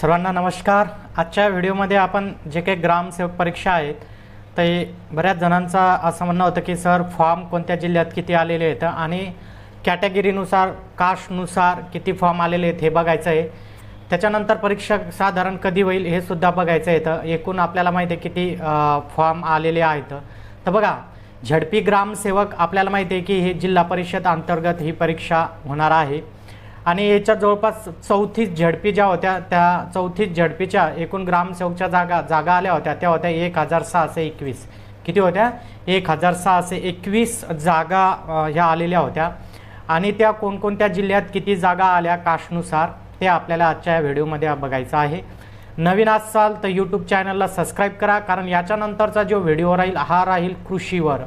सर्वांना नमस्कार. आजच्या व्हिडिओमध्ये आपण जे काही ग्रामसेवक परीक्षा आहेत ते बऱ्याच जणांचा असं म्हणणं होतं की सर फॉर्म कोणत्या जिल्ह्यात किती आलेले आहेत? आणि कॅटेगरीनुसार कास्टनुसार किती फॉर्म आलेले आहेत हे बघायचं आहे. त्याच्यानंतर परीक्षा साधारण कधी होईल हे सुद्धा बघायचं आहे. तर एकूण आपल्याला माहिती आहे किती फॉर्म आलेले आहेत. तर बघा झडपी ग्रामसेवक आपल्याला माहिती आहे की हे जिल्हा परिषद अंतर्गत ही परीक्षा होणार आहे. आणि याच्या जवळपास चौथीस झडपी ज्या होत्या त्या चौथीस झडपीच्या एकूण ग्रामसेवकच्या जागा जागा आल्या होत्या. त्या होत्या एक हजार सहाशे एकवीस. किती होत्या? एक हजार सहाशे एकवीस जागा ह्या आलेल्या होत्या. आणि त्या कोणकोणत्या जिल्ह्यात किती जागा आल्या कास्टनुसार ते आपल्याला आजच्या या व्हिडिओमध्ये बघायचं आहे. नवीन असाल तर यूट्यूब चॅनलला सबस्क्राईब करा कारण याच्यानंतरचा जो व्हिडिओ राहील हा राहील कृषीवर.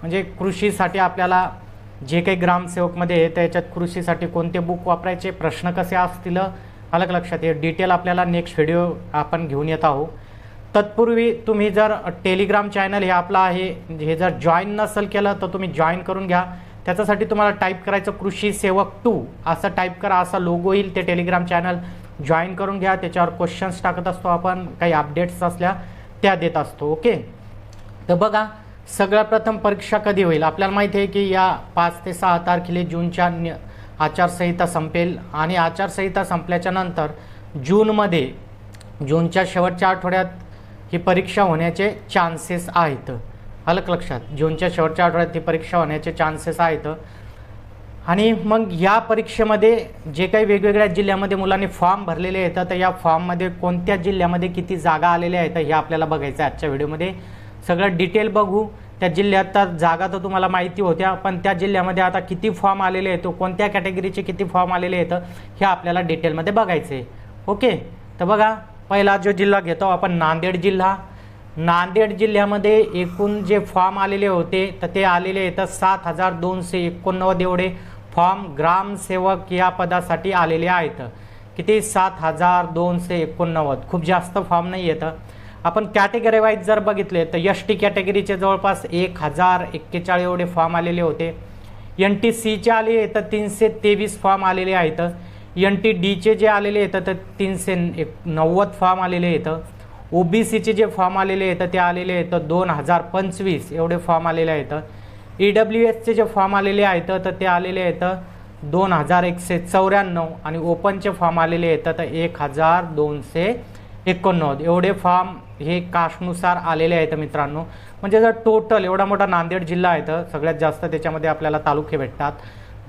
म्हणजे कृषीसाठी आपल्याला जे काही ग्रामसेवकमध्ये त्याच्यात कृषीसाठी कोणते बुक वापरायचे प्रश्न कसे असतील अलग लक्षात. ये डिटेल आपल्याला नेक्स्ट व्हिडिओ आपण घेऊन येत आहोत. तत्पूर्वी तुम्ही जर टेलिग्राम चॅनल हे आपलं आहे म्हणजे हे जर जॉईन नसेल केलं तर तुम्ही जॉईन करून घ्या. त्याच्यासाठी तुम्हाला टाईप करायचं कृषी सेवक टू असं टाईप करा असा लोगो येईल ते टेलिग्राम चॅनल जॉईन करून घ्या. त्याच्यावर क्वेश्चन्स टाकत असतो आपण काही अपडेट्स असल्या त्या देत असतो ओके तर बघा सगळ्यात प्रथम परीक्षा कधी होईल? आपल्याला माहिती आहे की या पाच ते सहा तारखेला जूनच्या न्य- आचारसंहिता संपेल आणि आचारसंहिता संपल्याच्या नंतर जूनमध्ये जूनच्या शेवटच्या आठवड्यात ही परीक्षा होण्याचे चान्सेस आहेत. अलग लक्षात जूनच्या शेवटच्या आठवड्यात ही परीक्षा होण्याचे चान्सेस आहेत. आणि मग या परीक्षेमध्ये जे काही वेगवेगळ्या जिल्ह्यामध्ये मुलांनी फॉर्म भरलेले आहेत तर या फॉर्ममध्ये कोणत्या जिल्ह्यामध्ये किती जागा आलेल्या आहेत हे आपल्याला बघायचं आहे आजच्या व्हिडिओमध्ये सगळं डिटेल बघू. त्या जिल्ह्यात तर जागा तर तुम्हाला माहिती होत्या पण त्या जिल्ह्यामध्ये आता किती फॉर्म आलेले आहेत कोणत्या कॅटेगरीचे किती फॉर्म आलेले आहेत हे आपल्याला डिटेलमध्ये बघायचं आहे ओके तर बघा पहिला जो जिल्हा घेतो आपण नांदेड जिल्हा. नांदेड जिल्ह्यामध्ये एकूण जे फॉर्म आलेले होते तर ते आलेले आहेत सात हजार दोनशे एकोणनव्वद एवढे फॉर्म ग्रामसेवक या पदासाठी आलेले आहेत. किती? सात हजार दोनशे एकोणनव्वद. खूप जास्त फॉर्म नाही येतं आपण कॅटेगरी वाईज जर बघितले तर एस टी कॅटेगरीचे जवळपास एक हजार एक्केचाळीस एवढे फॉर्म आलेले होते. एन टी सीचे आले तर तीनशे तेवीस फॉर्म आलेले आहेत. एन टी डीचे जे आलेले आहेत तर तीनशे एक नव्वद फॉर्म आलेले आहेत. ओ बी सीचे जे फॉर्म आलेले आहेत ते आलेले आहेत दोन हजार पंचवीस एवढे फॉर्म आलेले आहेत. ई डब्ल्यू एसचे जे फॉर्म आलेले आहेत तर ते आलेले आहेत दोन हजार एकशे चौऱ्याण्णव आणि ओपनचे फॉर्म आलेले आहेत तर एक हजार दोनशे एकोणनव्वद. एवढे फॉर्म हे कास्टनुसार आलेले आहेत मित्रांनो. म्हणजे जर टोटल एवढा मोठा नांदेड जिल्हा आहे तर सगळ्यात जास्त त्याच्यामध्ये आपल्याला तालुके भेटतात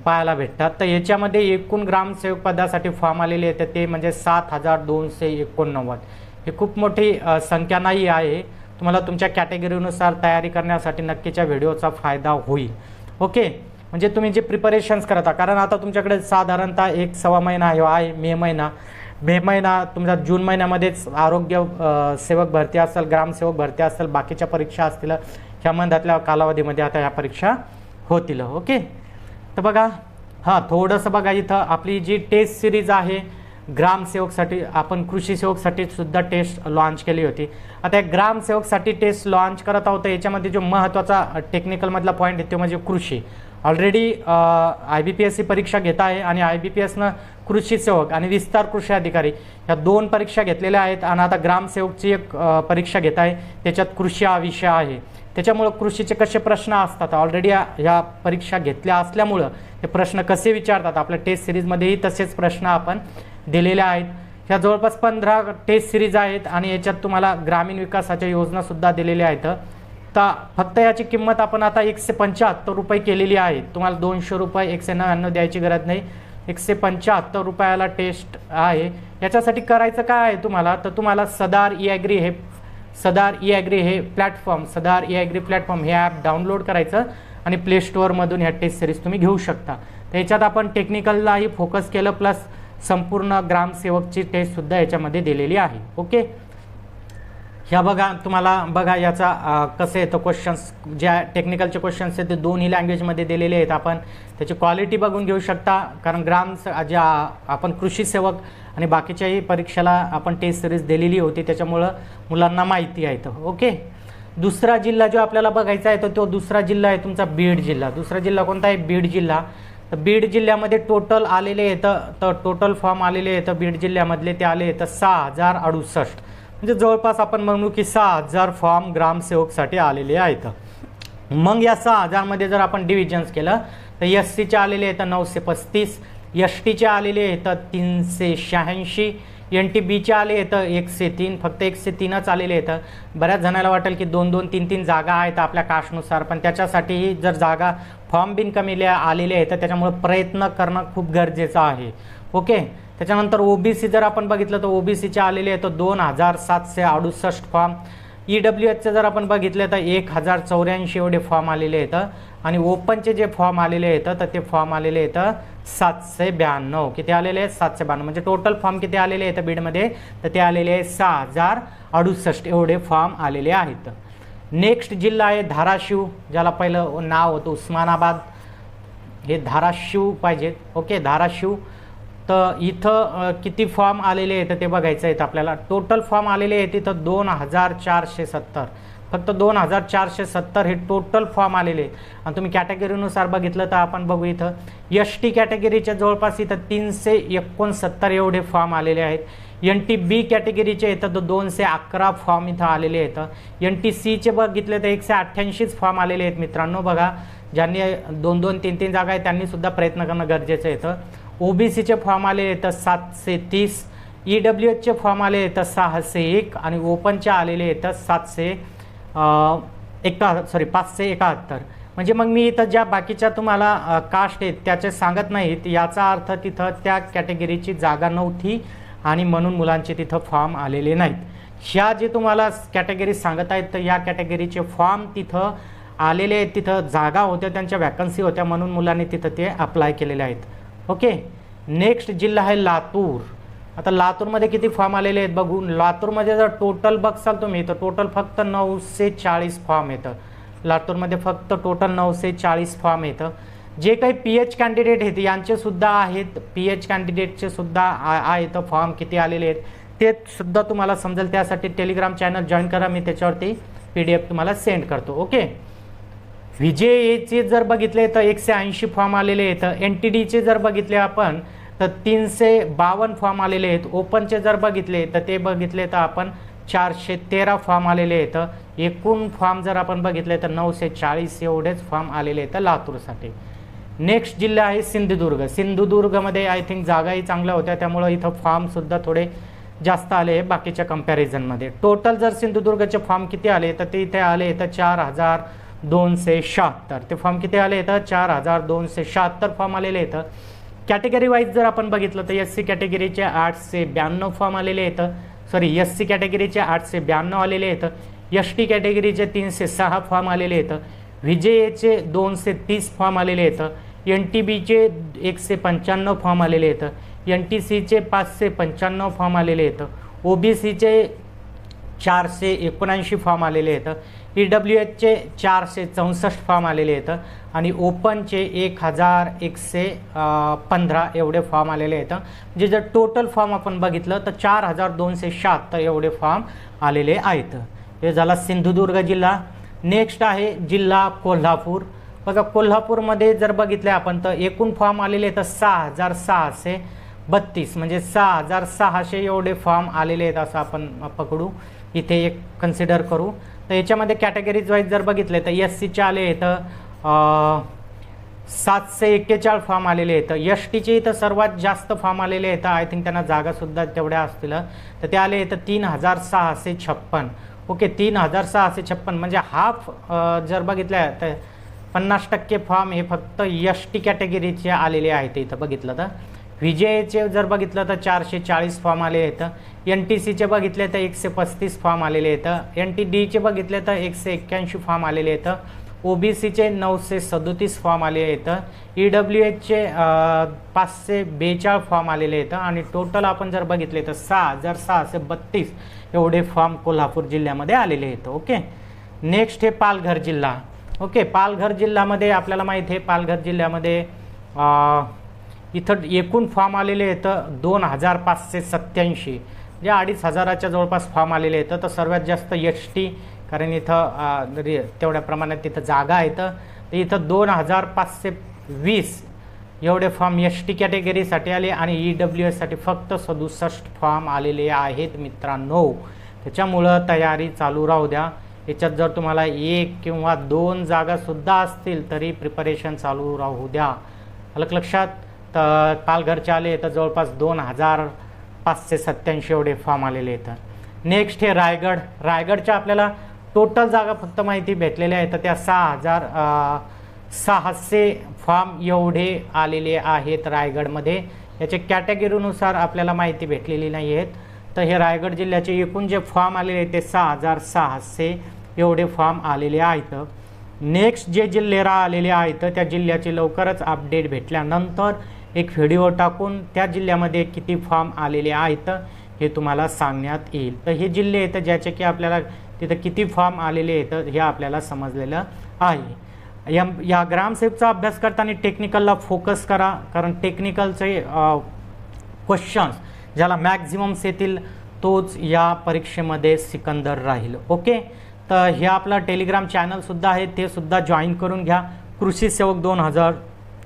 पाहायला भेटतात. तर याच्यामध्ये एकूण ग्रामसेवक पदासाठी फॉर्म आलेले आहेत ते म्हणजे सात हजार दोनशे एकोणनव्वद. ही खूप मोठी संख्या नाही आहे. तुम्हाला तुमच्या कॅटेगरीनुसार तयारी करण्यासाठी नक्कीच्या व्हिडिओचा फायदा होईल. ओके? म्हणजे तुम्ही जे प्रिपरेशन्स करता कारण आता तुमच्याकडे साधारणतः एक सव्वा महिना आहे मे महिना. मे महिना तुमचा जून महिन्यामध्येच आरोग्य सेवक भरती असेल ग्रामसेवक भरती असेल बाकीच्या परीक्षा असतील ह्या मंधातल्या कालावधीमध्ये आता ह्या परीक्षा होतील ओके? तर बघा हां थोडंसं बघा इथं आपली जी टेस्ट सिरीज आहे ग्रामसेवकसाठी आपण कृषी सेवकसाठी सुद्धा टेस्ट लॉन्च केली होती. आता या ग्रामसेवकसाठी टेस्ट लॉन्च करत आहोत याच्यामध्ये जो महत्त्वाचा टेक्निकलमधला पॉईंट आहे तो म्हणजे कृषी. Already I B P S C परीक्षा घेत आहे आणि आय बी पी एसनं कृषी सेवक आणि विस्तार कृषी अधिकारी या दोन परीक्षा घेतलेल्या आहेत आणि आता ग्रामसेवकची एक परीक्षा घेत आहे. त्याच्यात कृषी हा विषय आहे. त्याच्यामुळं कृषीचे कसे प्रश्न असतात? ऑलरेडी ह्या परीक्षा घेतल्या असल्यामुळं ते प्रश्न कसे विचारतात? आपल्या टेस्ट सिरीजमध्येही तसेच प्रश्न आपण दिलेले आहेत. ह्या जवळपास पंधरा टेस्ट सिरीज आहेत आणि याच्यात तुम्हाला ग्रामीण विकासाच्या योजनासुद्धा दिलेल्या आहेत. तर फक्त याची किंमत आपण आता एकशे पंच्याहत्तर रुपये केलेली आहे. तुम्हाला दोनशे रुपये एकशे नव्याण्णव द्यायची गरज नाही. एकशे पंच्याहत्तर रुपयाला टेस्ट आहे. याच्यासाठी करायचं काय आहे तुम्हाला? तर तुम्हाला सदार ई ॲग्री हे सदार ई ॲग्री हे प्लॅटफॉर्म सदार ई ॲग्री प्लॅटफॉर्म हे ॲप डाउनलोड करायचं आणि प्ले स्टोअरमधून ह्या टेस्ट सिरीज तुम्ही घेऊ शकता. तर याच्यात आपण टेक्निकललाही फोकस केलं प्लस संपूर्ण ग्रामसेवकची टेस्टसुद्धा याच्यामध्ये दिलेली आहे. ओके ह्या बघा तुम्हाला बघा याचा कसं येतं क्वेश्चन्स ज्या टेक्निकलचे क्वेश्चन्स आहेत ते दोन्ही लँग्वेजमध्ये दिलेले आहेत. आपण त्याची क्वालिटी बघून घेऊ शकता. कारण ग्राम स- ज्या आपण कृषी सेवक आणि बाकीच्याही परीक्षेला आपण टेस्ट सिरीज दिलेली होती त्याच्यामुळं मुलांना माहिती आहे तर ओके दुसरा जिल्हा जो आपल्याला बघायचा आहे तर तो दुसरा जिल्हा आहे तुमचा बीड जिल्हा. दुसरा जिल्हा कोणता आहे? बीड जिल्हा. तर बीड जिल्ह्यामध्ये टोटल आलेले येतं तर टोटल फॉर्म आलेले येतं बीड जिल्ह्यामधले ते आले येतं सहा हजार अडुसष्ट. म्हणजे जवळपास आपण म्हणू की सहा हजार फॉर्म ग्रामसेवकसाठी आलेले आहेत. मग या सहा हजारमध्ये जर आपण डिव्हिजन्स केलं तर एस सीचे आलेले येतं नऊशे पस्तीस एस टीचे आलेले येतं तीनशे शहाऐंशी एन टी बीचे आले येतं एकशे तीन फक्त एकशे तीनच आलेले येतं बऱ्याच जणाला वाटेल की दोन दोन तीन तीन जागा आहेत आपल्या कास्टनुसार पण त्याच्यासाठीही जर जागा फॉर्म बिन कमी आलेले आहेत तर त्याच्यामुळे प्रयत्न करणं खूप गरजेचं आहे. ओके? त्याच्यानंतर ओबीसी जर आपण बघितलं तर ओबीसीचे आलेले आहेत दोन हजार सातशे अडुसष्ट फॉर्म. ई डब्ल्यू एचचे जर आपण बघितलं तर एक हजार चौऱ्याऐंशी एवढे फॉर्म आलेले आहेत आणि ओपनचे जे फॉर्म आलेले आहेत तर ते फॉर्म आलेले आहेत सातशे ब्याण्णव. किती आलेले आहेत? सातशे ब्याण्णव. म्हणजे टोटल फॉर्म किती आलेले आहेत बीडमध्ये? तर ते आलेले आहेत सहा हजार अडुसष्ट एवढे फॉर्म आलेले आहेत. नेक्स्ट जिल्हा आहे धाराशिव ज्याला पहिलं नाव होतं उस्मानाबाद. हे धाराशिव पाहिजेत. ओके धाराशिव. तर इथं किती फॉर्म आलेले आहेत ते बघायचं आहेत आपल्याला. टोटल फॉर्म आलेले आहेत इथं दोन हजार चारशे सत्तर. फक्त दोन हजार चारशे सत्तर हे टोटल फॉर्म आलेले आहेत. आणि तुम्ही कॅटेगरीनुसार बघितलं तर आपण बघू इथं. एस टी कॅटेगरीच्या जवळपास इथं तीनशे एकोणसत्तर एवढे फॉर्म आलेले आहेत. एन टी बी कॅटेगरीचे इथं तर दोनशे अकरा फॉर्म इथं आलेले आहेत. एन टी सीचे बघितले तर एकशे अठ्ठ्याऐंशीच फॉर्म आलेले आहेत मित्रांनो बघा. ज्यांनी दोन दोन तीन तीन जागा आहेत त्यांनीसुद्धा प्रयत्न करणं गरजेचं येतं ओबीसीचे फॉर्म आले येतात सातशे तीस ई डब्ल्यू एचचे फॉर्म आले येतात सहाशे एक आणि ओपनचे आलेले येतं सातशे एका सॉरी पाचशे एकाहत्तर. म्हणजे मग मी इथं ज्या बाकीच्या तुम्हाला कास्ट आहेत त्याचे सांगत नाहीत. याचा अर्थ तिथं त्या कॅटेगरीची जागा नव्हती आणि म्हणून मुलांचे तिथं फॉर्म आलेले नाहीत. ह्या जे तुम्हाला कॅटेगरी सांगत आहेत तर या कॅटेगरीचे फॉर्म तिथं आलेले आहेत तिथं जागा होत्या त्यांच्या वॅकन्सी होत्या म्हणून मुलांनी तिथं ते अप्लाय केलेले आहेत. ओके नेक्स्ट जिल्हा आहे लातूर. आता लातूरमध्ये किती फॉर्म आलेले आहेत बघून. लातूरमध्ये जर टोटल बघसाल तुम्ही तर टोटल फक्त नऊशे चाळीस फॉर्म येतं. लातूरमध्ये फक्त टोटल नऊशे चाळीस फॉर्म येतं. जे काही पी एच कॅन्डिडेट आहेत यांचेसुद्धा आहेत. पी एच कॅन्डिडेटचे सुद्धा आ- आहेत फॉर्म किती आलेले आहेत ते सुद्धा तुम्हाला समजेल. त्यासाठी टेलिग्राम चॅनल जॉईन करा. मी त्याच्यावरती पी डी एफ तुम्हाला सेंड करतो. ओके विजेचे जर बघितले तर एकशे ऐंशी फॉर्म आलेले आहेत. एन टी डीचे जर बघितले आपण तर तीनशे बावन्न फॉर्म आलेले आहेत. ओपनचे जर बघितले तर ते बघितले तर आपण चारशे तेरा फॉर्म आलेले आहेत. एकूण फॉर्म जर आपण बघितले तर नऊशे चाळीस एवढेच फॉर्म आलेले आहेत लातूरसाठी. नेक्स्ट जिल्हा आहे सिंधुदुर्ग. सिंधुदुर्गमध्ये आय थिंक जागाही चांगल्या होत्या. त्यामुळं इथं फॉर्मसुद्धा थोडे जास्त आले बाकीच्या कम्पॅरिझनमध्ये टोटल जर सिंधुदुर्गचे फॉर्म किती आले तर ते इथे आले तर चार हजार दोनशे शहात्तर. ते फॉर्म किती आले येतं चार हजार दोनशे शहात्तर फॉर्म आलेले येतं कॅटेगरी वाईज जर आपण बघितलं तर एस सी कॅटेगरीचे आठशे ब्याण्णव फॉर्म आलेले येतं सॉरी एस सी कॅटेगरीचे आठशे ब्याण्णव आलेले येतं एस टी कॅटेगरीचे तीनशे सहा फॉर्म आलेले येतं व्ही जे एचे दोनशे तीस फॉर्म आलेले येतं एन टी बीचे एकशे पंच्याण्णव फॉर्म आलेले येतं एन टी सीचे पाचशे पंच्याण्णव फॉर्म आलेले येतं ओ बी सीचे चारशे एकोणऐंशी फॉर्म आलेले आहेत. ई डब्ल्यू एचचे चारशे चौसष्ट फॉर्म आलेले आहेत आणि ओपनचे एक हजार एकशे पंधरा एवढे फॉर्म आलेले आहेत. म्हणजे जर टोटल फॉर्म आपण बघितलं तर चार हजार दोनशे शहात्तर एवढे फॉर्म आलेले आहेत. हे झाला सिंधुदुर्ग जिल्हा. नेक्स्ट आहे जिल्हा कोल्हापूर. बघा कोल्हापूरमध्ये जर बघितले आपण तर एकूण फॉर्म आलेले आहेत सहा हजार सहाशे बत्तीस. म्हणजे सहा हजार सहाशे एवढे फॉर्म आलेले आहेत असं आपण पकडू. इथे एक कन्सिडर करू. तर याच्यामध्ये कॅटेगरीज वाईज जर बघितले तर एस सीचे आले इथं सातशे एक्केचाळीस फॉर्म आलेले आहेत. एस टीचे इथं सर्वात जास्त फॉर्म आलेले आहेत. आय थिंक त्यांना जागासुद्धा तेवढ्या असतील. तर ते आले इथं तीन हजार सहाशे छप्पन. ओके तीन हजार सहाशे छप्पन. म्हणजे हाफ जर बघितलं तर पन्नास टक्के फॉर्म हे फक्त एस टी कॅटेगरीचे आलेले आहेत इथं बघितलं तर. विजयचे जर बघितलं तर चारशे चाळीस फॉर्म आले आहेत. एन टी सीचे बघितले तर एकशे पस्तीस फॉर्म आलेले आहेत. एन टी डीचे बघितले तर एकशे एक्क्याऐंशी फॉर्म आलेले आहेत. ओ बी सीचे नऊशे सदोतीस फॉर्म आले आहेत. ई डब्ल्यू एचचे पाचशे बेचाळ फॉर्म आलेले आहेत. आणि टोटल आपण जर बघितले तर सहा हजार सहाशे बत्तीस एवढे फॉर्म कोल्हापूर जिल्ह्यामध्ये आलेले आहेत. ओके? नेक्स्ट हे पालघर जिल्हा. ओके? पालघर जिल्ह्यामध्ये आपल्याला माहीत आहे पालघर जिल्ह्यामध्ये इथं एकूण फॉर्म आलेले आहेत दोन हजार पाचशे सत्याऐंशी जे म्हणजे अडीच हजाराच्या जवळपास फॉर्म आलेले आहेत तर सर्वात जास्त एच टी कारण इथं रे- तेवढ्या प्रमाणात तिथं जागा आहेत. तर इथं दोन हजार पाचशे वीस एवढे फॉर्म एस टी कॅटेगरीसाठी आले आणि ई डब्ल्यू एससाठी फक्त सदुसष्ट फॉर्म आलेले आहेत मित्रांनो. त्याच्यामुळं तयारी चालू राहू द्या. याच्यात जर तुम्हाला एक किंवा दोन जागासुद्धा असतील तरी प्रिपरेशन चालू राहू द्या. अलग लक्षात तर पालघरचे आले तर जवळपास दोन हजार पाचशे सत्याऐंशी एवढे फॉर्म आलेले आहेत. नेक्स्ट हे रायगड. रायगडच्या आपल्याला टोटल जागा फक्त माहिती भेटलेल्या आहेत तर त्या सहा हजार सहाशे फॉर्म एवढे आलेले आहेत रायगडमध्ये. याचे कॅटेगरीनुसार आपल्याला माहिती भेटलेली नाही आहेत. तर हे रायगड जिल्ह्याचे एकूण जे फॉर्म आलेले आहेत ते सहा हजार सहाशे एवढे फॉर्म आलेले आहेत. नेक्स्ट जे जिल्हे आलेले आहेत त्या जिल्ह्याचे लवकरच अपडेट भेटल्यानंतर एक व्हिडिओ टाकून त्या जिल्ह्यामध्ये किती फॉर्म आलेले आहेत हे तुम्हाला सांगण्यात येईल. तर हे जिल्हे आहेत ज्याचे की आपल्याला तिथं किती फॉर्म आलेले आहेत हे आपल्याला समजलेलं आहे. या या ग्रामसेवकचा अभ्यास करताना टेक्निकलला फोकस करा. कारण टेक्निकलचे क्वेश्चन्स ज्याला मॅक्झिमम्स येतील तोच या परीक्षेमध्ये सिकंदर राहील. ओके? तर हे आपलं टेलिग्राम चॅनलसुद्धा आहे. ते सुद्धा जॉईन करून घ्या. कृषी सेवक दोन हजार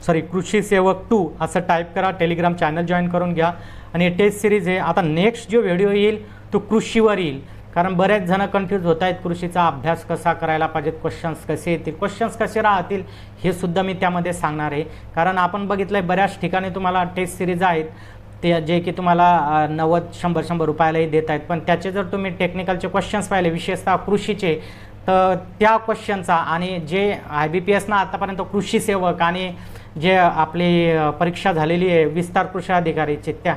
सॉरी कृषी सेवक टू असं टाईप करा टेलिग्राम चॅनल जॉईन करून घ्या. आणि टेस्ट सिरीज आहे. आता नेक्स्ट जो व्हिडिओ येईल तो कृषीवर येईल. कारण बरेच जण कन्फ्यूज होत आहेत कृषीचा अभ्यास कसा करायला पाहिजेत क्वेश्चन्स कसे येतील क्वेश्चन्स कसे राहतील हे सुद्धा मी त्यामध्ये सांगणार आहे. कारण आपण बघितलं आहे बऱ्याच ठिकाणी तुम्हाला टेस्ट सिरीज आहेत. ते जे की तुम्हाला नव्वद शंभर शंभर रुपयालाही देत आहेत. पण त्याचे जर तुम्ही टेक्निकलचे क्वेश्चन्स पाहिले विशेषतः कृषीचे तर त्या क्वेश्चनचा आणि जे आय बी पी एसनं आतापर्यंत कृषी सेवक आणि जे आपली परीक्षा झालेली आहे विस्तार कृषी अधिकारीचे त्या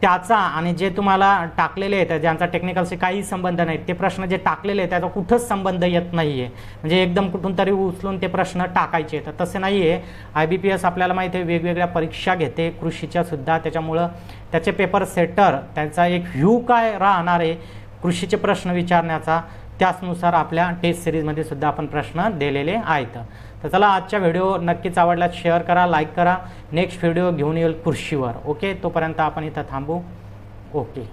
त्याचा आणि जे तुम्हाला टाकलेले आहेत ज्यांचा टेक्निकलशी काही संबंध नाही ते प्रश्न जे टाकलेले आहेत त्याचा कुठंच संबंध येत नाही आहे म्हणजे एकदम कुठून तरी उचलून ते प्रश्न टाकायचे तर तसे नाही आहे आय बी पी एस आपल्याला माहिती आहे वेगवेगळ्या परीक्षा घेते कृषीच्या सुद्धा त्याच्यामुळं त्याचे पेपर सेटर त्यांचा एक व्ह्यू काय राहणार आहे कृषीचे प्रश्न विचारण्याचा. त्याचनुसार आपल्या टेस्ट सिरीजमध्ये सुद्धा आपण प्रश्न दिलेले आहेत. तर चला आजच्या व्हिडिओ नक्कीच आवडला शेअर करा लाईक करा. नेक्स्ट व्हिडिओ घेऊन येईल कृषीवर ओके तोपर्यंत आपण इथं थांबू. ओके